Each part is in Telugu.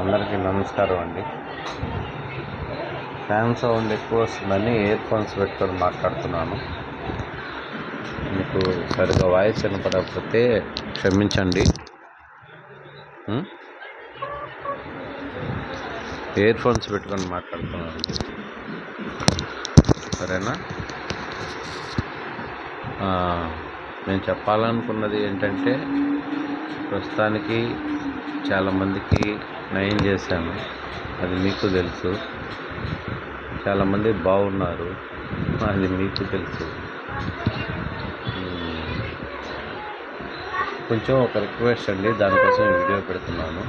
అందరికీ నమస్కారం అండి. ఫ్యాన్ సౌండ్ ఎక్కువ వస్తుందని ఇయర్ ఫోన్స్ పెట్టుకొని మాట్లాడుతున్నాను. మీకు సరిగా వాయిస్ వినపడకపోతే క్షమించండి. ఇయర్ ఫోన్స్ పెట్టుకొని మాట్లాడుతున్నాను. సరేనా? నేను చెప్పాలనుకున్నది ఏంటంటే ప్రస్తుతానికి చాలామందికి నయం చేశాను. అది మీకు తెలుసు. చాలామంది బాగున్నారు అది మీకు తెలుసు. కొంచెం ఒక రిక్వెస్ట్ అండి. దానికోసం వీడియో పెడుతున్నాను.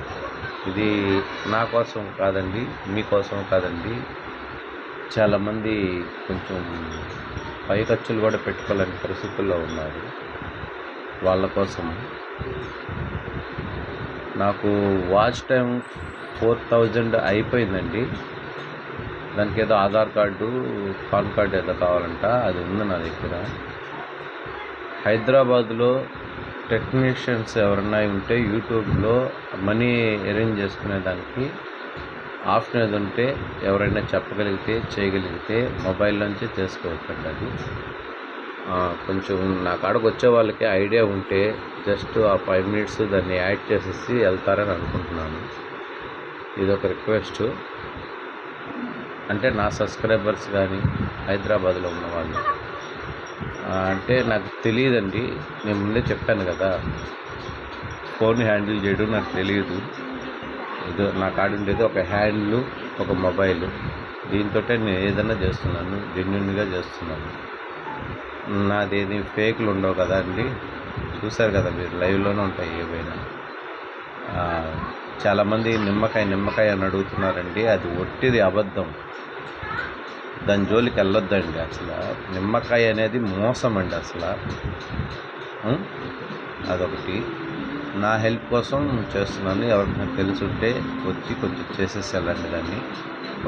ఇది నా కోసం కాదండి మీకోసం కాదండి. చాలామంది కొంచెం పై ఖర్చులు కూడా పెట్టుకోలేని పరిస్థితుల్లో ఉన్నారు. వాళ్ళ కోసం. నాకు వాచ్ టైం ఫోర్ థౌజండ్ అయిపోయిందండి. దానికి ఏదో ఆధార్ కార్డు పాన్ కార్డు ఏదో కావాలంట అది ఉంది నా దగ్గర. హైదరాబాద్లో టెక్నీషియన్స్ ఎవరన్నా ఉంటే యూట్యూబ్లో మనీ అరేంజ్ చేసుకునే దానికి ఆప్షన్ ఏది ఉంటే ఎవరైనా చెప్పగలిగితే చేయగలిగితే మొబైల్ నుంచి చేసుకోవచ్చండి అది. కొంచెం నా కాడకు వచ్చే వాళ్ళకి ఐడియా ఉంటే జస్ట్ ఆ ఫైవ్ మినిట్స్ దాన్ని యాడ్ చేసేసి వెళ్తారని అనుకుంటున్నాను. ఇది ఒక రిక్వెస్ట్. అంటే నా సబ్స్క్రైబర్స్ కానీ హైదరాబాద్లో ఉన్న వాళ్ళు. అంటే నాకు తెలియదండి. నేను ముందే చెప్పాను కదా. ఫోన్ హ్యాండిల్ చేయడం నాకు తెలియదు. ఇది నా కాడ ఉండేది ఒక హ్యాండిల్ ఒక మొబైల్. దీంతో నేను ఏదైనా చేస్తున్నాను జెన్యున్గా చేస్తున్నాను. నాదేది ఫేక్లు ఉండవు కదా అండి. చూశారు కదా మీరు లైవ్లోనే ఉంటాయి ఏవైనా. చాలామంది నిమ్మకాయ నిమ్మకాయ అని అడుగుతున్నారండి. అది ఒట్టిది అబద్ధం. దాని జోలికి వెళ్ళొద్దండి అసలు. నిమ్మకాయ అనేది మోసం అండి అసలు. అదొకటి. నా హెల్ప్ కోసం చేస్తున్నాను. ఎవరికైనా తెలుసుంటే వచ్చి కొంచెం చేసేసి వెళ్ళండి దాన్ని.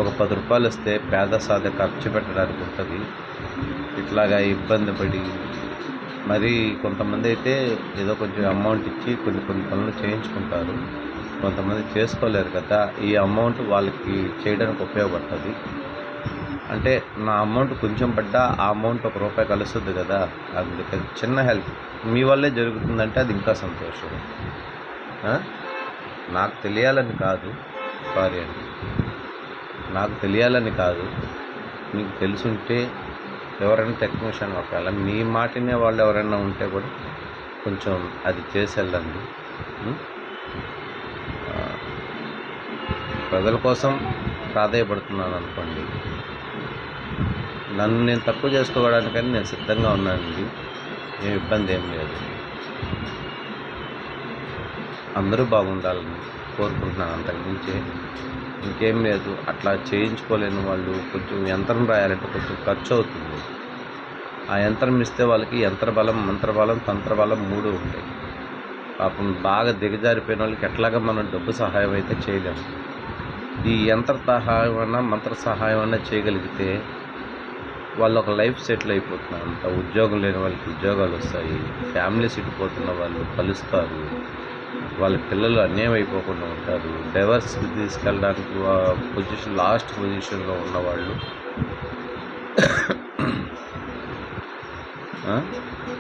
ఒక పది రూపాయలు ఇస్తే పేద సాధ ఖర్చు పెట్టడానికి ఉంటుంది. ఇట్లాగా ఇబ్బంది పడి మరి కొంతమంది అయితే ఏదో కొంచెం అమౌంట్ ఇచ్చి కొన్ని కొన్ని పనులు చేయించుకుంటారు. కొంతమంది చేసుకోలేరు కదా. ఈ అమౌంట్ వాళ్ళకి చేయడానికి ఉపయోగపడుతుంది. అంటే నా అమౌంట్ కొంచెం పడ్డా ఆ అమౌంట్ ఒక రూపాయి కలుస్తుంది కదా. అందుకని చిన్న హెల్ప్ మీ వల్లే జరుగుతుందంటే అది ఇంకా సంతోషం. నాకు తెలియాలని కాదు సారీ అండి నాకు తెలియాలని కాదు. మీకు తెలుసుంటే ఎవరైనా టెక్నీషియన్ ఒకవేళ మీ మాటినే వాళ్ళు ఎవరైనా ఉంటే కూడా కొంచెం అది చేసి వెళ్ళండి ప్రజల కోసం ప్రాధాయపడుతున్నాను అనుకోండి. నన్ను నేను తక్కువ చేసుకోవడానికని నేను సిద్ధంగా ఉన్నానండి. ఏం ఇబ్బంది ఏం లేదు. అందరూ బాగుండాలని కోరుకుంటున్నాను అంతకుమించి. ఇంకేం లేదు. అట్లా చేయించుకోలేని వాళ్ళు కొంచెం యంత్రం రాయాలంటే కొంచెం ఖర్చు అవుతుంది ఆ యంత్రం ఇస్తే వాళ్ళకి యంత్రబలం మంత్రబలం తంత్రబలం మూడు ఉంటాయి. పాపం బాగా దిగజారిపోయిన వాళ్ళకి ఎట్లాగా మనం డబ్బు సహాయం అయితే చేయలేము ఈ యంత్ర సహాయం అన్నా మంత్ర సహాయం అన్నా చేయగలిగితే వాళ్ళు ఒక లైఫ్ సెటిల్ అయిపోతున్నారు. అంత ఉద్యోగం లేని వాళ్ళకి ఉద్యోగాలు వస్తాయి. ఫ్యామిలీస్ ఇటుపోతున్న వాళ్ళు కలుస్తారు. వాళ్ళ పిల్లలు అన్యాయం అయిపోకుండా ఉంటారు. డైవర్స్కి తీసుకెళ్ళడానికి పొజిషన్ లాస్ట్ పొజిషన్లో ఉన్నవాళ్ళు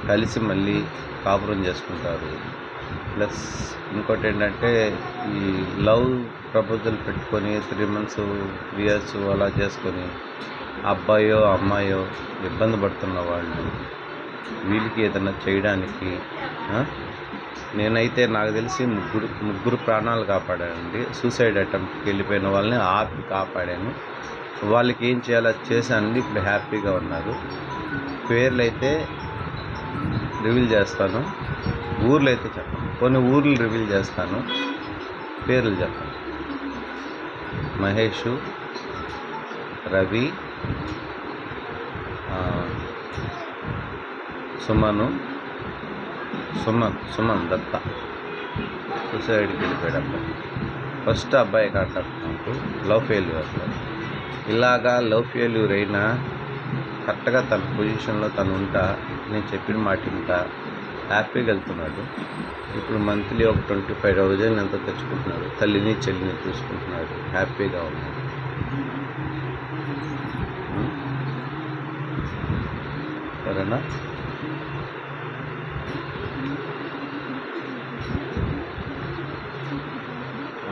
కలిసి మళ్ళీ కాపురం చేసుకుంటారు. ప్లస్ ఇంకోటి ఏంటంటే ఈ లవ్ ప్రపోజల్ పెట్టుకొని త్రీ మంత్స్ త్రీ ఇయర్స్ అలా చేసుకొని అబ్బాయో అమ్మాయో ఇబ్బంది పడుతున్న వాళ్ళు వీళ్ళకి ఏదైనా చేయడానికి నేనైతే నాకు తెలిసి ముగ్గురు ముగ్గురు ప్రాణాలు కాపాడానండి సూసైడ్ అటెంప్ట్కి వెళ్ళిపోయిన వాళ్ళని ఆపి కాపాడాను. వాళ్ళకి ఏం చేయాలో చేశానండి. ఇప్పుడు హ్యాపీగా ఉన్నారు. పేర్లు అయితే రివీల్ చేస్తాను. ఊర్లు అయితే చెప్పను. కొన్ని ఊర్లు రివీల్ చేస్తాను. పేర్లు చెప్పను. మహేషు రవి సుమను సుమన్ సుమన్ దత్త. సూసైడ్కి వెళ్ళిపోయాడు అబ్బాయి. ఫస్ట్ అబ్బాయి కాంటాక్ట్ లవ్ ఫెయిల్యూర్లో ఇలాగా లవ్ ఫెయిల్యూర్ అయినా కరెక్ట్గా తన పొజిషన్లో తను ఉంటా నేను చెప్పిన మాట వింటా హ్యాపీగా వెళ్తున్నాడు. ఇప్పుడు మంత్లీ ఒక ట్వంటీ ఫైవ్ థౌజండ్ ఎంత తెచ్చుకుంటున్నాడు? తల్లిని చెల్లిని చూసుకుంటున్నాడు. హ్యాపీగా ఉన్నాడు. Hmm? సరేనా?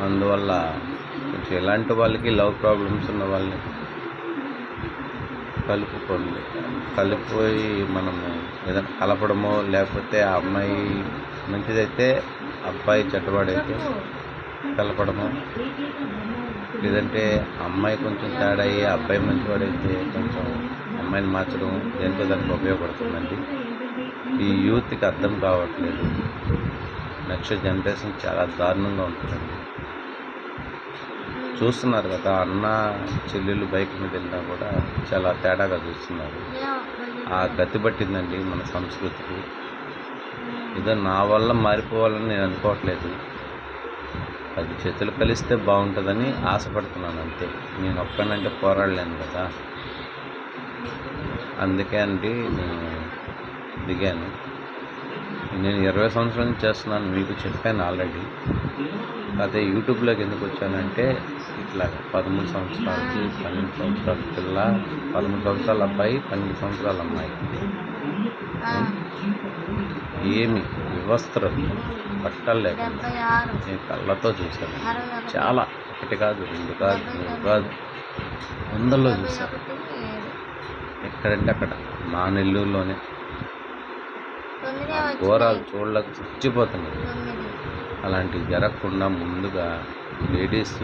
అందువల్ల కొంచెం ఎలాంటి వాళ్ళకి లవ్ ప్రాబ్లమ్స్ ఉన్న వాళ్ళని కలుపుకోండి. కలిపిపోయి మనము ఏదైనా కలపడమో లేకపోతే ఆ అమ్మాయి మంచిదైతే అబ్బాయి చెడ్డవాడైతే కలపడము. లేదంటే అమ్మాయి కొంచెం తేడా అయ్యి అబ్బాయి మంచివాడైతే కొంచెం అమ్మాయిని మార్చడం దేంతో దానికి ఉపయోగపడుతుందండి. ఈ యూత్కి అర్థం కావట్లేదు. నెక్స్ట్ జనరేషన్ చాలా దారుణంగా ఉంటుందండి. చూస్తున్నారు కదా అన్న చెల్లెళ్ళు బైక్ మీద వెళ్ళినా కూడా చాలా తేడాగా చూస్తున్నారు. ఆ గతి పట్టిందండి మన సంస్కృతికి. ఏదో నా వల్ల మారిపోవాలని నేను అనుకోవట్లేదు. పది చేతులు కలిస్తే బాగుంటుందని ఆశపడుతున్నాను అంతే. నేను ఒక్కనంటే పోరాడలేను కదా. అందుకే అండి నేను దిగాను. నేను ఇరవై సంవత్సరాల నుంచి చేస్తున్నాను మీకు చెప్పాను ఆల్రెడీ. అదే యూట్యూబ్లోకి ఎందుకు వచ్చానంటే ఇట్లా పదమూడు సంవత్సరాలకి పన్నెండు సంవత్సరాల పిల్ల పదమూడు సంవత్సరాల అబ్బాయి పన్నెండు సంవత్సరాల అమ్మాయి. ఏమి వ్యవస్థలు బట్టలు లేకుండా నేను కళ్ళతో చూశాను. చాలా ఒకటి కాదు రెండు కాదు మూడు కాదు. వందల్లో చూశాను. ఎక్కడంటే అక్కడ మా నెల్లూరులోనే. ఘోరాలు చూడలేక చచ్చిపోతున్నాయి అలాంటివి జరగకుండా ముందుగా లేడీస్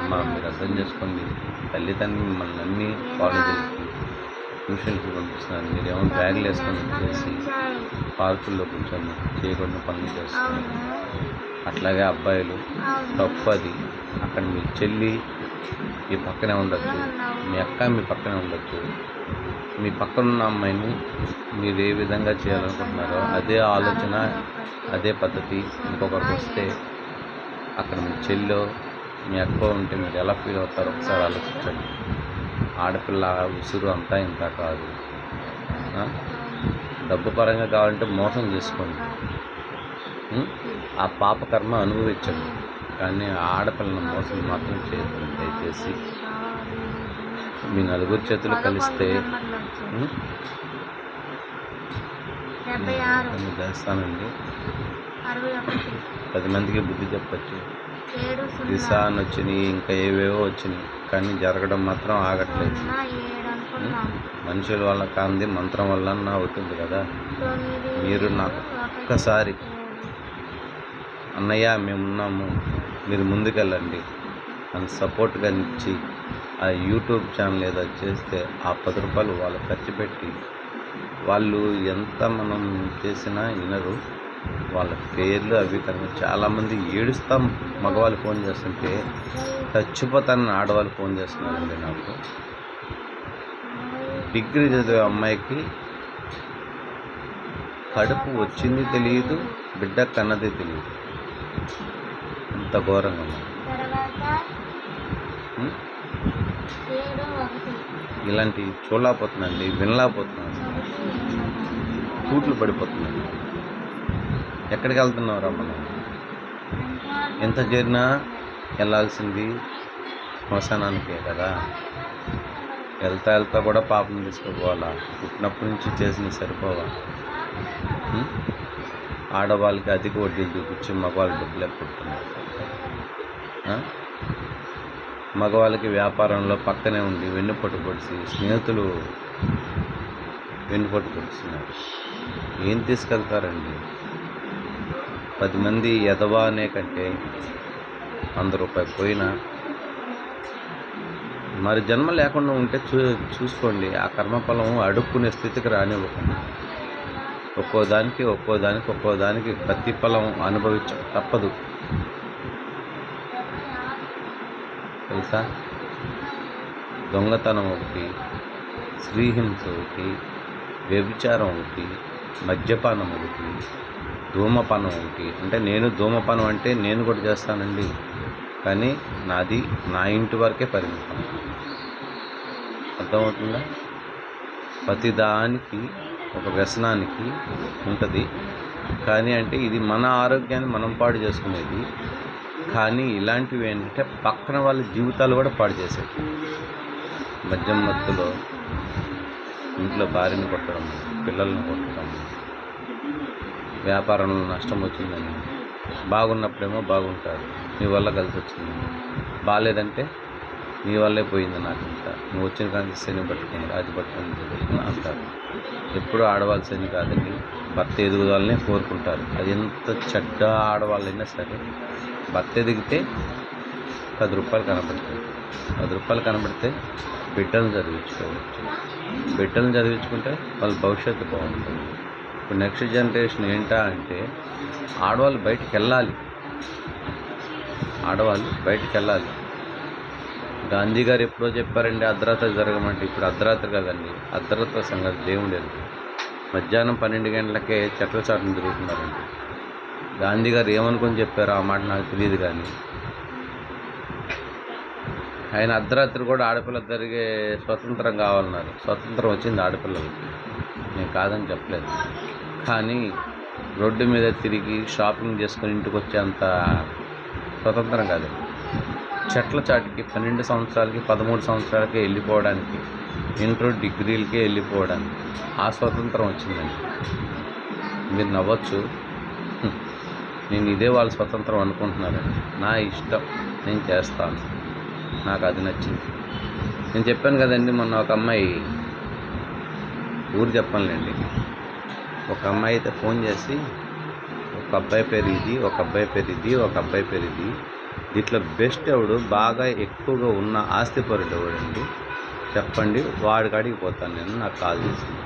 అమ్మ మీరు అర్థం చేసుకోండి. తల్లిదండ్రులు మిమ్మల్ని అన్ని కాలేజీలకి ట్యూషన్కి పంపిస్తున్నారు. మీరేమో బ్యాగులు వేసుకొని వచ్చేసి పార్కుల్లో కూర్చొని చేయకుండా పనులు చేస్తున్నారు. అట్లాగే అబ్బాయిలు అవును తప్పు అది. అక్కడ మీ చెల్లి మీ పక్కనే ఉండొచ్చు. మీ అక్క మీ పక్కనే ఉండొచ్చు. మీ పక్కన ఉన్న అమ్మాయిని మీరు ఏ విధంగా చేయాలనుకుంటున్నారో అదే ఆలోచన అదే పద్ధతి ఇంకొకరికి వస్తే అక్కడ మీ చెల్లో మీ అక్క ఉంటే మీరు ఎలా ఫీల్ అవుతారో ఒకసారి ఆలోచించండి. ఆడపిల్ల ఉసురు అంతా ఇంత కాదు. డబ్బు పరంగా కావాలంటే మోసం చేసుకోండి. ఆ పాప కర్మ అనుభవించండి. కానీ ఆ ఆడపిల్లని మోసం మాత్రం చేయకండి. దయచేసి మీ నలుగురు చేతులు కలిస్తే చేస్తానండి పది మందికి బుద్ధి చెప్పచ్చు. దిశ అని వచ్చినాయి ఇంకా ఏవేవో వచ్చినాయి కానీ జరగడం మాత్రం ఆగట్లేదు. మనుషుల వల్ల కాంది మంత్రం వల్ల నా అవుతుంది కదా. మీరు నాకు ఒక్కసారి. అన్నయ్య మేమున్నాము. మీరు ముందుకెళ్ళండి. అని సపోర్ట్గా ఇచ్చి ఆ యూట్యూబ్ ఛానల్ ఏదో చేస్తే ఆ పది రూపాయలు వాళ్ళు ఖర్చు పెట్టి వాళ్ళు ఎంత మనం చేసినా వినరు. వాళ్ళ పేర్లు అవి కనుక చాలామంది ఏడుస్తాం. మగవాళ్ళు ఫోన్ చేస్తుంటే చచ్చిపోతానని ఆడవాళ్ళు ఫోన్ చేస్తున్నారండి నాకు. డిగ్రీ చదివే అమ్మాయికి కడుపు వచ్చింది తెలియదు బిడ్డ కన్నది తెలియదు అంత ఘోరంగా ఉంది తర్వాత ఉం? ఏడు ఇలాంటివి చూడలేకపోతున్నాండి వినలేకపోతున్నాను. కూట్లు పడిపోతున్నాయి. ఎక్కడికి వెళ్తున్నావురా మనం? ఎంత చేరినా వెళ్ళాల్సింది శ్మశానానికే కదా. వెళ్తా వెళ్తా కూడా పాపం తీసుకుపోవాలా? పుట్టినప్పటి నుంచి చేసిన సరిపోవా? ఆడవాళ్ళకి అధిక వడ్డీలు చూపించి మగవాళ్ళు డబ్బులు ఎక్కుంటున్నారు మగవాళ్ళకి వ్యాపారంలో పక్కనే ఉండి వెన్నుపట్టు పొడిచి స్నేహితులు వెన్నుపట్టు పొడుస్తున్నారు ఏం తీసుకెళ్తారండి? పది మంది ఎదవా అనే కంటే వంద రూపాయలు పోయినా. మరి జన్మ లేకుండా ఉంటే చూ చూసుకోండి. ఆ కర్మఫలం అడుక్కునే స్థితికి రానివ్వకండి. ఒక్కో దానికి ఒక్కో దానికి ఒక్కో దానికి ప్రతిఫలం అనుభవించ తప్పదు. హింస దొంగతనం ఒకటి స్త్రీహింస ఒకటి వ్యభిచారం ఒకటి మద్యపానం ఒకటి ధూమపానం ఒకటి. అంటే నేను ధూమపానం అంటే నేను కూడా చేస్తానండి. కానీ నాది నా ఇంటి వరకే పరిమితం. అర్థమవుతుందా? ప్రతిదానికి ఒక వ్యసనానికి ఉంటుంది. కానీ అంటే ఇది మన ఆరోగ్యాన్ని మనం పాడు చేసుకునేది కానీ ఇలాంటివి ఏంటంటే పక్కన వాళ్ళ జీవితాలు కూడా పాడు చేసేది మద్యం మత్తులో ఇంట్లో భార్యను కొట్టడం పిల్లల్ని కొట్టడం వ్యాపారంలో నష్టం వచ్చిందని బాగున్నప్పుడేమో బాగుంటారు నీ వల్ల కలిసి వచ్చింది బాగాలేదంటే నీ వల్లే పోయింది నాకు ఇంత. నువ్వు వచ్చిన కానీ శని పట్టుకుని అది పట్టుకుని అంటారు ఎప్పుడు ఆడవాళ్ళ శని కాదండి భర్త ఎదుగుదలనే కోరుకుంటారు. అది ఎంత చెడ్డ ఆడవాళ్ళైనా సరే భర్త ఎదిగితే పది రూపాయలు కనబడుతుంది పది రూపాయలు కనబడితే బిడ్డలను చదివించుకోవచ్చు. బిడ్డలను చదివించుకుంటే వాళ్ళ భవిష్యత్తు బాగుంటుంది. ఇప్పుడు నెక్స్ట్ జనరేషన్ ఏంటా అంటే ఆడవాళ్ళు బయటికి వెళ్ళాలి. ఆడవాళ్ళు బయటికి వెళ్ళాలి. గాంధీ గారు ఎప్పుడో చెప్పారండి అర్ధరాత్రి జరగమంటే. ఇప్పుడు అర్ధరాత్రి కదండి. అర్ధరాత్రి సంగతి దేవుడు లేదు మధ్యాహ్నం పన్నెండు గంటలకే చెట్ల చాటును తిరుగుతున్నారండి. గాంధీ గారు ఏమనుకొని చెప్పారో ఆ మాట నాకు తెలియదు కానీ. ఆయన అర్ధరాత్రి కూడా ఆడపిల్ల జరిగే స్వతంత్రం కావాలన్నారు. స్వతంత్రం వచ్చింది ఆడపిల్లలకి. నేను కాదని చెప్పలేదు. కానీ రోడ్డు మీద తిరిగి షాపింగ్ చేసుకుని ఇంటికి వచ్చేంత స్వతంత్రం కాదు. చెట్ల చాటికి పన్నెండు సంవత్సరాలకి పదమూడు సంవత్సరాలకి వెళ్ళిపోవడానికి ఇంటర్ డిగ్రీలకే వెళ్ళిపోవడానికి ఆ స్వతంత్రం వచ్చిందండి. మీరు నవ్వచ్చు. నేను ఇదే వాళ్ళ స్వతంత్రం అనుకుంటున్నారండి నా ఇష్టం. నేను చేస్తాను. నాకు అది నచ్చింది. నేను చెప్పాను కదండి మొన్న ఒక అమ్మాయి ఊరు చెప్పనులేండి. ఒక అమ్మాయి అయితే ఫోన్ చేసి ఒక అబ్బాయి పేరు ఇది ఒక అబ్బాయి పేరు ఇది ఒక అబ్బాయి పేరు ఇది. దీంట్లో బెస్ట్ ఎవడు బాగా ఎక్కువగా ఉన్న ఆస్తిపరుడు ఎవడండి? చెప్పండి వాడి కాడికి పోతాను నేను నాకు కాల్ చేసింది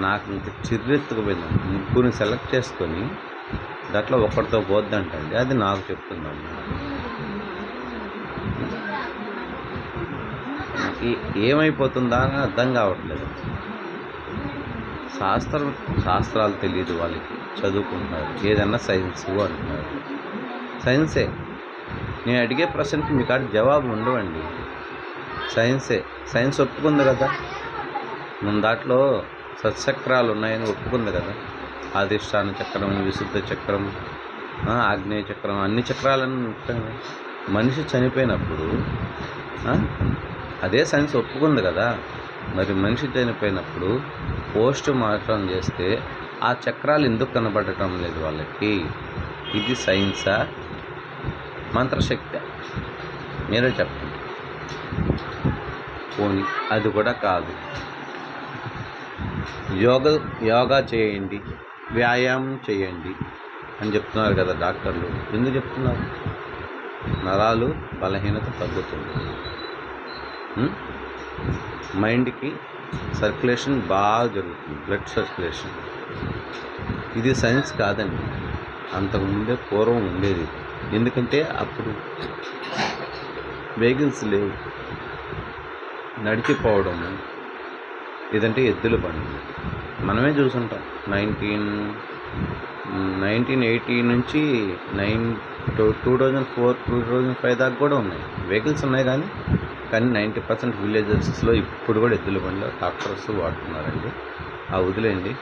నాకు ఇంత చిర్రెత్తుకుపోయింది ముగ్గురిని సెలెక్ట్ చేసుకొని దాంట్లో ఒకటితో పోద్దంటండి. అది నాకు చెప్తుందమ్మ నాకు ఏమైపోతుందా అని అర్థం కావట్లేదు. శాస్త్రం శాస్త్రాలు తెలియదు వాళ్ళకి. చదువుకుంటున్నారు. ఏదన్నా సైన్స్ అంటున్నారు. సైన్సే. నేను అడిగే ప్రశ్నకి మీ కాడ జవాబు ఉండవండి. సైన్సే. సైన్స్ ఒప్పుకుంది కదా. మన దాంట్లో సత్చక్రాలు ఉన్నాయని ఒప్పుకుంది కదా. ఆదిష్టాన చక్రం విశుద్ధ చక్రం ఆగ్నేయ చక్రం అన్ని చక్రాలను మనిషి చనిపోయినప్పుడు అదే సైన్స్ ఒప్పుకుంది కదా. మరి మనిషి చనిపోయినప్పుడు పోస్ట్ మార్టం చేస్తే ఆ చక్రాలు ఎందుకు కనబడటం లేదు వాళ్ళకి? ఇది సైన్సా? మంత్రశక్తి? మీరే చెప్పండి. పోనీ అది కూడా కాదు. యోగ యోగా చేయండి. వ్యాయామం చేయండి అని చెప్తున్నారు కదా డాక్టర్లు. ఎందుకు చెప్తున్నారు? నరాలు బలహీనత తగ్గుతుంది. మైండ్కి సర్క్యులేషన్ బాగా జరుగుతుంది బ్లడ్ సర్క్యులేషన్. ఇది సైన్స్ కాదండి. అంతకుముందే పూర్వం ఉండేది. ఎందుకంటే అప్పుడు వెహికల్స్ లేవు. నడిచిపోవడము ఇదంటే ఎద్దుల బండి. మనమే చూసుంటాం. నైన్టీన్ నైన్టీన్ ఎయిటీ నుంచి nine to two thousand four two thousand five దాకా కూడా ఉన్నాయి. వెహికల్స్ ఉన్నాయి కానీ కానీ నైంటీ పర్సెంట్ విలేజెస్లో ఇప్పుడు కూడా ఎద్దుల బండిలో ట్రాక్టర్స్ వాడుతున్నారండి. ఆ వదిలేండి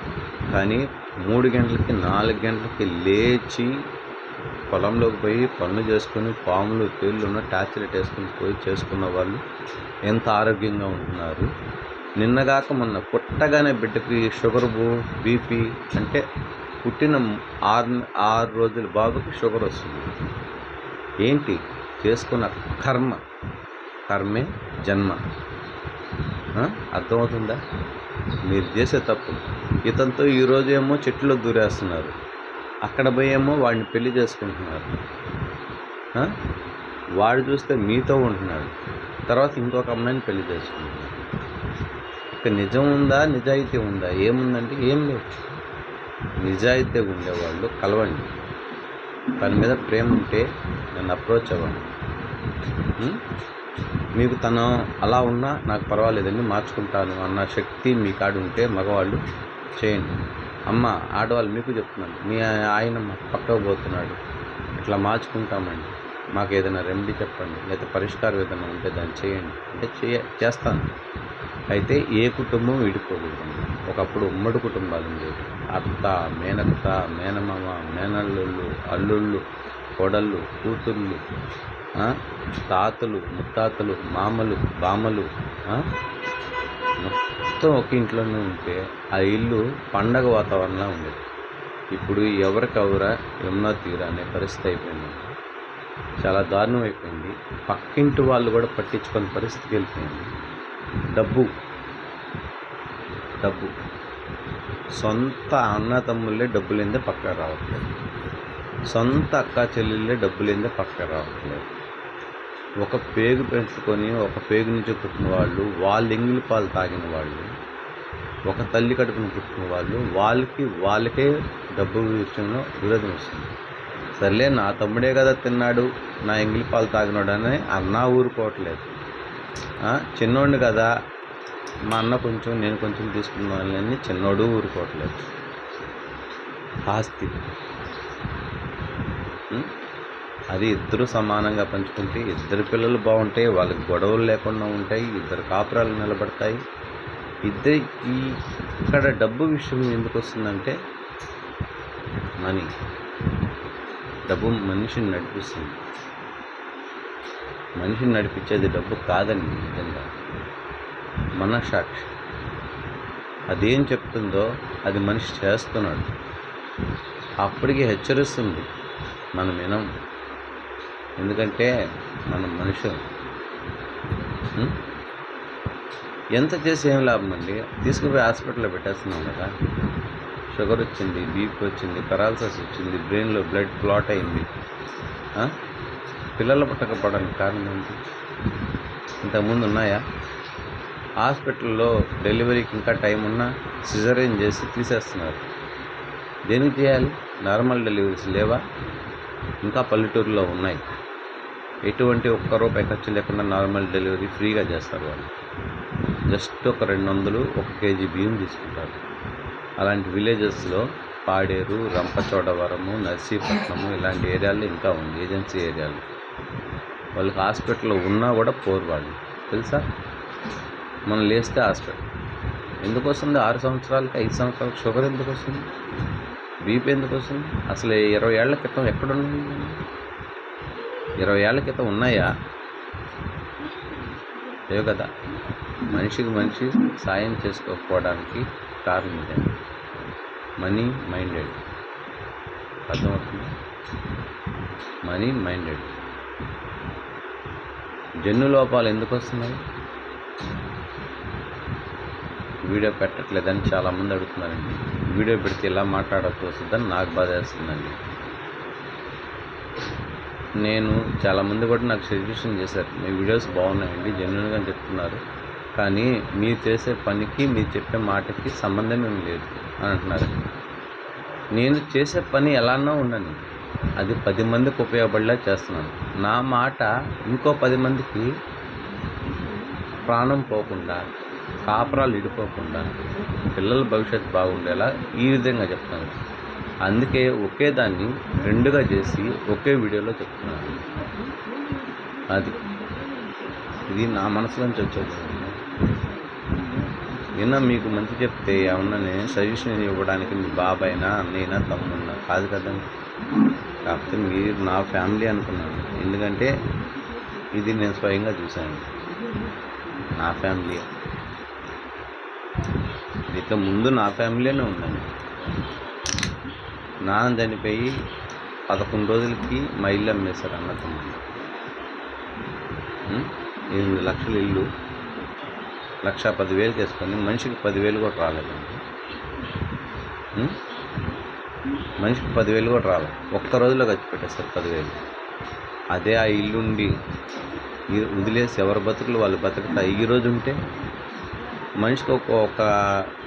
కానీ మూడు గంటలకి నాలుగు గంటలకి లేచి పొలంలోకి పోయి పనులు చేసుకొని పాములు పేళ్ళు ఉన్న ట్యాచ్లెట్ వేసుకొని పోయి చేసుకున్న వాళ్ళు ఎంత ఆరోగ్యంగా ఉంటున్నారు. నిన్నగాక మొన్న పుట్టగానే బిడ్డకి షుగర్ బీపీ అంటే పుట్టిన ఆరు ఆరు రోజుల బాబుకి షుగర్ వస్తుంది. ఏంటి? చేసుకున్న కర్మ. కర్మే జన్మ. అర్థమవుతుందా? మీరు చేసే తప్పు. ఇతనితో ఈరోజు ఏమో చెట్టులో దూరేస్తున్నారు. అక్కడ పోయేమో వాడిని పెళ్ళి చేసుకుంటున్నారు. వాడు చూస్తే మీతో ఉంటున్నాడు. తర్వాత ఇంకొక అమ్మాయిని పెళ్ళి చేసుకుంటున్నాడు. నిజం ఉందా నిజాయితీ ఉందా? ఏముందంటే ఏం లేదు. నిజాయితీ ఉండేవాళ్ళు కలవండి. తన మీద ప్రేమ ఉంటే నన్ను అప్రోచ్ అవ్వండి. మీకు తను అలా ఉన్నా నాకు పర్వాలేదండి మార్చుకుంటాను అన్న శక్తి మీ కాడ ఉంటే మగవాళ్ళు చేయండి. అమ్మ ఆడవాళ్ళు మీకు చెప్తున్నాను మీ ఆయన మా పక్కకు పోతున్నాడు. ఇట్లా మార్చుకుంటామండి. మాకు ఏదైనా రెమెడీ చెప్పండి లేకపోతే పరిష్కారం ఏదైనా ఉంటే దాన్ని చేయండి. అంటే చేయ చేస్తాను. అయితే ఏ కుటుంబం విడిపోకూడదు ఒకప్పుడు ఉమ్మడి కుటుంబాలు ఉండేవి. అత్త మేనత్త మేనమామ మేనల్లుళ్ళు అల్లుళ్ళు కొడళ్ళు కూతుళ్ళు తాతలు ముత్తాతలు మామలు బామలు మొత్తం ఒక ఇంట్లోనే ఉంటే ఆ ఇల్లు పండగ వాతావరణంలో ఉండేది. ఇప్పుడు ఎవరికెవరా యమునా తీరా అనే పరిస్థితి అయిపోయింది. చాలా దారుణం అయిపోయింది పక్కింటి వాళ్ళు కూడా పట్టించుకొని పరిస్థితికి వెళ్ళిపోయింది. డబ్బు. డబ్బు. సొంత అన్న తమ్ముళ్ళే డబ్బు పక్క రావట్లేదు. సొంత అక్క చెల్లెళ్ళే డబ్బులేందే పక్క రావట్లేదు. ఒక పేగు పెంచుకొని ఒక పేగు నుంచి పుట్టిన వాళ్ళు వాళ్ళ ఎంగిలి పాలు తాగిన వాళ్ళు ఒక తల్లి కడుపున పుట్టిన వాళ్ళు వాళ్ళకి వాళ్ళకే డబ్బు విషయంలో విరోధం వస్తుంది. సర్లే నా తమ్ముడే కదా తిన్నాడు నా ఎంగిలి పాలు తాగినాడు అని అన్నా ఊరుకోవట్లేదు. చిన్నోడిని కదా. మా అన్న కొంచెం నేను కొంచెం తీసుకున్నానని చిన్నోడు ఊరుకోవట్లేదు. ఆస్తి. అది ఇద్దరు సమానంగా పంచుకుంటే ఇద్దరు పిల్లలు బాగుంటాయి వాళ్ళకి గొడవలు లేకుండా ఉంటాయి ఇద్దరు కాపురాలు నిలబడతాయి. ఇద్దరి ఈ ఇక్కడ డబ్బు విషయం ఎందుకు వస్తుందంటే మనీ. డబ్బు మనిషిని నడిపిస్తుంది. మనిషిని నడిపించేది డబ్బు కాదండి నిజంగా. మనసాక్షి. అదేం చెప్తుందో అది మనిషి చేస్తున్నాడు. అప్పటికి హెచ్చరిస్తుంది. మనం వినం. ఎందుకంటే మనం మనుషులు. ఎంత చేసి ఏం లాభం అండి? తీసుకుపోయి హాస్పిటల్లో పెట్టేస్తున్నాం కదా. షుగర్ వచ్చింది బీపీ వచ్చింది పెరాలసిస్ వచ్చింది బ్రెయిన్లో బ్లడ్ క్లాట్ అయింది. పిల్లలు పుట్టకపోవడానికి కారణం ఏంటి? ఇంతకుముందు ఉన్నాయా? హాస్పిటల్లో డెలివరీకి ఇంకా టైం ఉన్నా సిజరేన్ చేసి తీసేస్తున్నారు. దేనికి చేయాలి నార్మల్ డెలివరీస్ లేవా? ఇంకా పల్లెటూరులో ఉన్నాయి. ఎటువంటి ఒక్క రూపాయి ఖర్చు లేకుండా నార్మల్ డెలివరీ ఫ్రీగా చేస్తారు వాళ్ళు. జస్ట్ ఒక రెండు వందలు ఒక కేజీ బియ్యం తీసుకుంటారు. అలాంటి విలేజెస్లో పాడేరు రంపచోడవరము నర్సీపట్నము ఇలాంటి ఏరియాల్లో ఇంకా ఉంది. ఏజెన్సీ ఏరియాలు. వాళ్ళకి హాస్పిటల్లో ఉన్నా కూడా పోరు వాళ్ళు. తెలుసా? మనం లేస్తే హాస్పిటల్. ఎందుకు వస్తుంది? ఆరు సంవత్సరాలకి ఐదు సంవత్సరాలకు షుగర్ ఎందుకు వస్తుంది? బీపీ ఎందుకు వస్తుంది? అసలు ఇరవై ఏళ్ళ క్రితం ఎక్కడున్నాయి ఇరవై ఏళ్ళ క్రితం ఉన్నాయా? లేవు కదా. మనిషికి మనిషి సాయం చేసుకోకపోవడానికి కారణం ఇదే. Money minded. అర్థమవుతుంది? Money minded. జన్ను లోపాలు ఎందుకు వస్తున్నాయి? వీడియో పెట్టట్లేదని చాలామంది అడుగుతున్నారండి. వీడియో పెడితే ఇలా మాట్లాడచ్చు వస్తుందని నాకు బాధ వేస్తుందండి. నేను చాలామంది కూడా నాకు సజెషన్ చేశారు. మీ వీడియోస్ బాగున్నాయండి జెన్యున్గా చెప్తున్నారు. కానీ మీరు చేసే పనికి మీరు చెప్పే మాటకి సంబంధం ఏమి లేదు అని అంటున్నారు నేను చేసే పని ఎలానో ఉండండి. అది పది మందికి ఉపయోగపడేలా చేస్తున్నాను. నా మాట ఇంకో పది మందికి ప్రాణం పోకుండా కాపురాలు ఇడిపోకుండా పిల్లల భవిష్యత్తు బాగుండేలా ఈ విధంగా చెప్తాను అందుకే ఒకే దాన్ని రెండుగా చేసి ఒకే వీడియోలో చెప్తున్నాను. అది. ఇది నా మనసులోంచి వచ్చేది. నిన్న మీకు మంచి చెప్తే ఏమన్నా నేను సజెషన్ ఇవ్వడానికి మీ బాబాయినా అన్నయ్యనా తమ్మున్నా కాదు కదండి. కాకపోతే మీరు నా ఫ్యామిలీ అనుకున్నాను. ఎందుకంటే ఇది నేను స్వయంగా చూశాను. నా ఫ్యామిలీ. దీంట్లో ముందు నా ఫ్యామిలీనే ఉందండి నాన్న చనిపోయి పదకొండు రోజులకి మా ఇల్లు అమ్మేశారు అన్న తమ్ముడు. ఎనిమిది లక్షల ఇల్లు. లక్ష పదివేలు తీసుకొని మనిషికి పదివేలు కూడా రాలేదండి. మనిషికి పదివేలు కూడా రాలేదు ఒక్క రోజులో ఖర్చు పెట్టేస్తారు పదివేలు. అదే ఆ ఇల్లుండి వదిలేసి ఎవరి బతుకులు వాళ్ళు బతుకుతా ఈ రోజు ఉంటే మనిషికి ఒక ఒక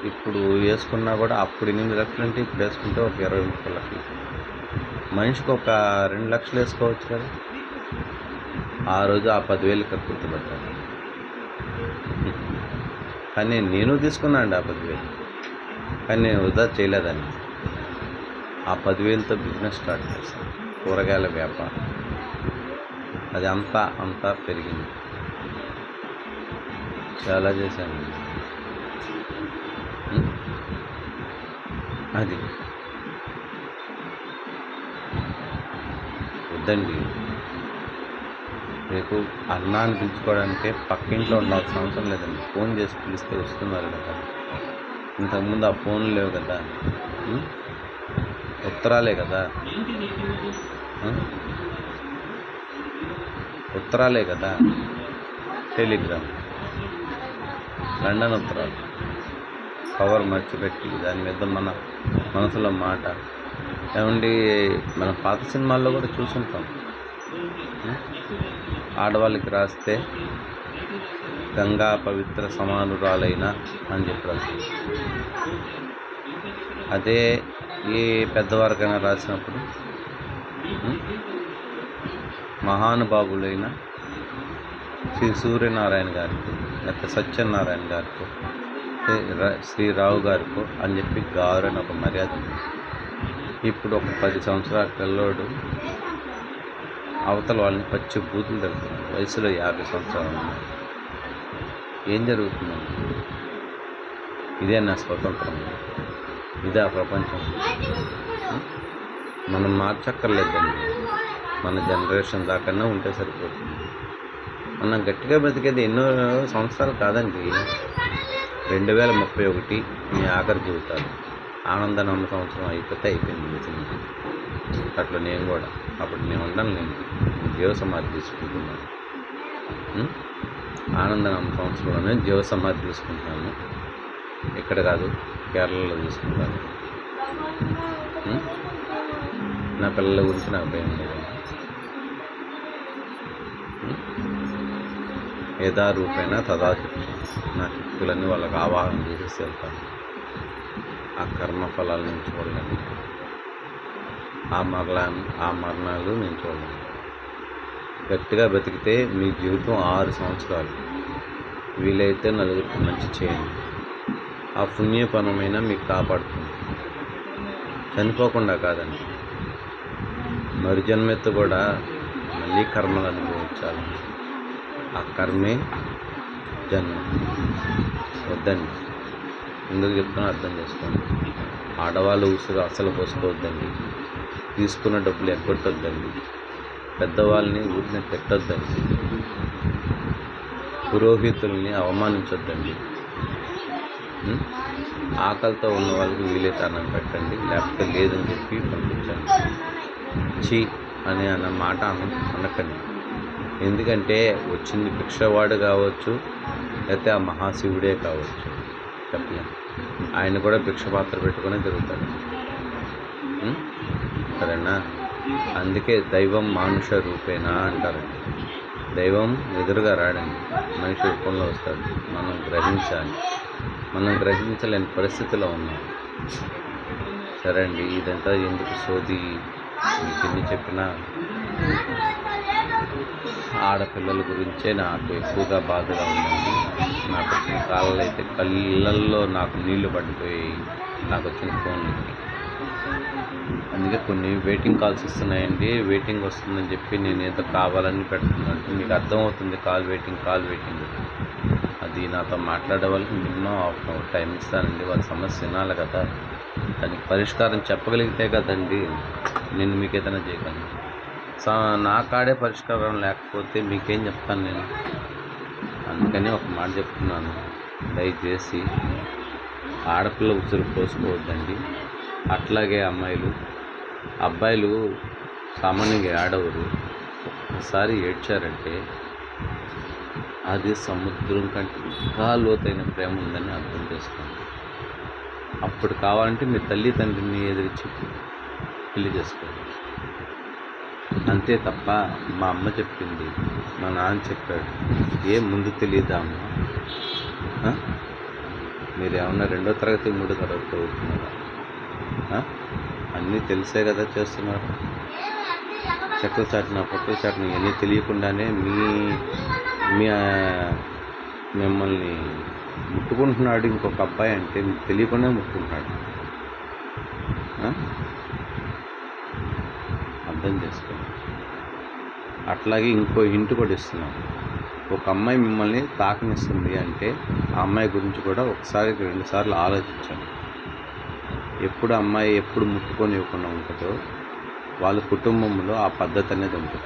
ఇప్పుడు వేసుకున్నా కూడా అప్పుడు ఎనిమిది లక్షలు అంటే ఇప్పుడు వేసుకుంటే ఒక ఇరవై ముప్పై లక్షలు. మనిషికి ఒక రెండు లక్షలు వేసుకోవచ్చు కదా. ఆ రోజు ఆ పదివేలు ఇక్కడ కానీ నేను తీసుకున్నాను అండి ఆ పదివేలు. కానీ నేను వృధా చేయలేదండి ఆ పదివేలతో బిజినెస్ స్టార్ట్ చేశాను కూరగాయల వ్యాపారం. అది అంతా అంతా పెరిగింది. చాలా చేశాను. అది. వద్దండి. రేపు అన్నా అని పక్కింట్లో ఉండాల్సిన అవసరం లేదండి. ఫోన్ చేసి పిలిస్తే వస్తున్నారు కదా ఇంతకుముందు ఆ ఫోన్ లేవు కదా. ఉత్తరాలే కదా. ఉత్తరాలే కదా. టెలిగ్రామ్. లండన్ ఉత్తరాలు. పవర్ మర్చిపెట్టి దాని మీద మన మనసులో మాట. ఏమండి మన పాత సినిమాల్లో కూడా చూసుంటాం. ఆడవాళ్ళకి రాస్తే గంగా పవిత్ర సమానురాలైన అని చెప్పి అదే ఏ పెద్దవారికైనా రాసినప్పుడు? మహానుభావులైన శ్రీ సూర్యనారాయణ గారికి లేకపోతే సత్యనారాయణ గారికి శ్రీ రావు గారికో అని చెప్పి గారు అని ఒక మర్యాద ఉంది. ఇప్పుడు ఒక పది సంవత్సరాల పిల్లోడు అవతల వాళ్ళని పచ్చి బూతులు తెలుపుతున్నాడు వయసులో యాభై సంవత్సరాలు ఉన్నాయి ఏం జరుగుతుందండి ఇదే నా స్వతంత్రం. ఇదా ప్రపంచం. మనం మార్చక్కర్లేదండి. మన జనరేషన్ దాకన్నా ఉంటే సరిపోతుంది. మనం గట్టిగా బ్రతికేది ఎన్నో సంవత్సరాలు కాదండి. రెండు వేల ముప్పై ఒకటి మీ ఆఖరి జీవితాలు. ఆనందనమ్మ సంవత్సరం అయిపోతే అయిపోయింది సినిమా. అట్లా నేను కూడా. అప్పుడు నేను ఉండను నేను. జీవ సమాధి తీసుకుంటున్నాను ఆనంద ఆనందనమ్మ సంవత్సరంలోనే జీవ సమాధి తీసుకుంటున్నాను. ఇక్కడ కాదు. కేరళలో తీసుకుంటాను నా పిల్లల గురించి నాకు భయం లేదు. ఉం? తదా నా శక్తులన్నీ వాళ్ళకి ఆవాహన చేసేసి వెళ్తాను. ఆ కర్మ నేను చూడలేను. ఆ మరలా ఆ మరణాలు నేను చూడలేను. గట్టిగా బ్రతికితే మీ జీవితం ఆరు సంవత్సరాలు. వీలైతే నలుగురికి మంచి చేయండి. ఆ పుణ్యపనమైన మీకు కాపాడుతుంది. చనిపోకుండా కాదండి. మరి జన్మెత్తు కూడా మళ్ళీ కర్మలు అనుభవించాలి. ఆ కర్మే జన్మ. వద్దండి. ఎందుకు చెప్తున్నా అర్థం చేసుకోండి. ఆడవాళ్ళు ఉసురు అసలు పోసుకోవద్దండి. తీసుకున్న డబ్బులు ఎగ్గొట్టొద్దండి. పెద్దవాళ్ళని ఊరిని పెట్టొద్దండి పురోహితుల్ని అవమానించొద్దండి. ఆకలితో ఉన్న వాళ్ళకి వీలైతే అన్నం పెట్టండి లేకపోతే లేదని చెప్పి పంపించండి. చీ అని అన్న మాట అనకండి. ఎందుకంటే వచ్చింది భిక్షవాడు కావచ్చు లేకపోతే ఆ మహాశివుడే కావచ్చు. చెప్పలేం. ఆయన కూడా భిక్ష పాత్ర పెట్టుకునే తిరుగుతాడు. సరేనా? అందుకే దైవం మానుష రూపేనా అంటారండి దైవం ఎదురుగా రాడండి. మనిషి రూపంలో వస్తాడు. మనం గ్రహించాలి. మనం గ్రహించలేని పరిస్థితిలో ఉన్నాం. సరే అండి ఇదంతా ఎందుకు సోది? మీకు ఎన్ని చెప్పినా ఆడపిల్లల గురించే నాకు ఎక్కువగా బాధగా ఉందండి. నాకు వచ్చిన కాలంలో అయితే కళ్ళల్లో నాకు నీళ్ళు పడిపోయి నాకు వచ్చిన ఫోన్లకి అందుకే కొన్ని వెయిటింగ్ కాల్స్ వస్తున్నాయండి వెయిటింగ్ వస్తుందని చెప్పి నేను ఏదో కావాలని పెడుతున్నాను. మీకు అర్థమవుతుంది కాల్ వెయిటింగ్ కాల్ వెయిటింగ్ అది నాతో మాట్లాడే వాళ్ళకి minimum half an hour time ఇస్తానండి. వాళ్ళ సమస్య వినాలి కదా. దానికి పరిష్కారం చెప్పగలిగితే కదండి. నేను మీకు ఏదైనా చేయగలను. సా నా కాడే పరిష్కారం లేకపోతే మీకేం చెప్తాను నేను? అందుకని ఒక మాట చెప్తున్నాను. దయచేసి ఆడపిల్ల ఉసురు పోసుకోవద్దండి. అట్లాగే అమ్మాయిలు అబ్బాయిలు సామాన్యంగా ఏడవరు. ఒక్కసారి ఏడ్చారంటే అది సముద్రం కంటే ఇంకా లోతైన ప్రేమ ఉందని అర్థం చేసుకోండి. అప్పుడు కావాలంటే మీ తల్లి తండ్రిని ఎదిరించి పెళ్ళి చేసుకోండి. అంతే తప్ప మా అమ్మ చెప్పింది మా నాన్న చెప్పాడు. ఏం ముందు తెలియదా అమ్మ? మీరు ఏమన్నా రెండో తరగతి మూడో తరగతి చదువుతున్నారా? అన్నీ తెలిసే కదా చేస్తున్నారు. చెక్కలు చాటిన పొట్టలు చాటిన ఇవన్నీ తెలియకుండానే మీ మిమ్మల్ని ముట్టుకుంటున్నాడు ఇంకొక అబ్బాయి అంటే మీకు తెలియకుండా ముట్టుకుంటున్నాడు. అర్థం చేసుకోండి. అట్లాగే ఇంకో ఇంటి కూడా ఇస్తున్నాం. ఒక అమ్మాయి మిమ్మల్ని తాకనిస్తుంది అంటే ఆ అమ్మాయి గురించి కూడా ఒకసారి రెండుసార్లు ఆలోచించండి. ఎప్పుడు అమ్మాయి ఎప్పుడు ముట్టుకొని ఇవ్వకుండా ఉంటుందో వాళ్ళ కుటుంబంలో ఆ పద్ధతి అనేది ఉంటుంది.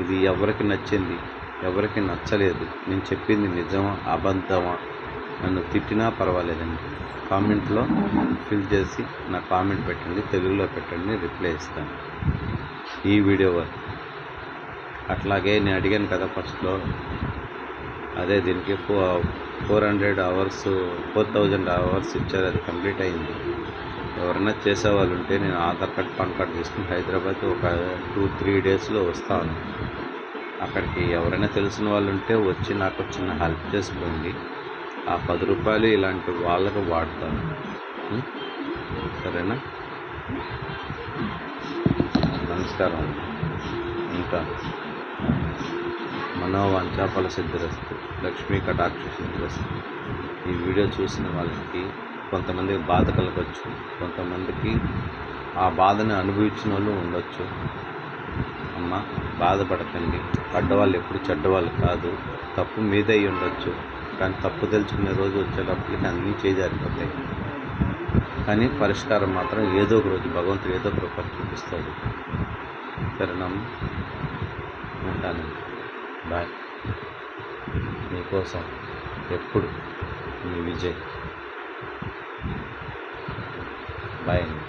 ఇది ఎవరికి నచ్చింది? ఎవరికి నచ్చలేదు. నేను చెప్పింది నిజమా? అబద్ధమా? నన్ను తిట్టినా పర్వాలేదండి. కామెంట్లో ఫిల్ చేసి నా కామెంట్ పెట్టండి తెలుగులో పెట్టండి రిప్లై ఇస్తాను. ఈ వీడియో వరకు. అట్లాగే నేను అడిగాను కదా ఫస్ట్లో. అదే దీనికి four four hundred hours four thousand hours ఇచ్చారు అది కంప్లీట్ అయింది. ఎవరైనా చేసేవాళ్ళు ఉంటే నేను ఆధార్ కార్డ్ పాన్ కార్డ్ తీసుకుని హైదరాబాద్ ఒక టూ త్రీ డేస్లో వస్తాను. అక్కడికి ఎవరైనా తెలిసిన వాళ్ళు ఉంటే వచ్చి నాకు చిన్న హెల్ప్ చేసుకోండి. ఆ పది రూపాయలు ఇలాంటి వాళ్ళకు వాడతాను. సరేనా? నమస్కారం. ఇంకా మనోవాంఛాఫల సిద్ధిరస్తు లక్ష్మీ కటాక్ష సిద్ధిరస్తు. ఈ వీడియో చూసిన వాళ్ళకి కొంతమందికి బాధ కలగచ్చు కొంతమందికి ఆ బాధను అనుభవించిన వాళ్ళు ఉండొచ్చు. అమ్మ బాధపడకండి. పడ్డవాళ్ళు ఎప్పుడు చెడ్డవాళ్ళు కాదు. తప్పు మీద అయి ఉండొచ్చు. కానీ తప్పు తెలుసుకునే రోజు వచ్చేటప్పటికి అన్నీ చేజారిపోతాయి. కానీ పరిష్కారం మాత్రం ఏదో ఒక రోజు భగవంతుడు ఏదో ఒక రూపాయలు చూపిస్తాడు. సరేనమ్మా ఉంటానండి. బాయ్. మీకోసం ఎప్పుడు మీ విజయ్. బాయ్ అండి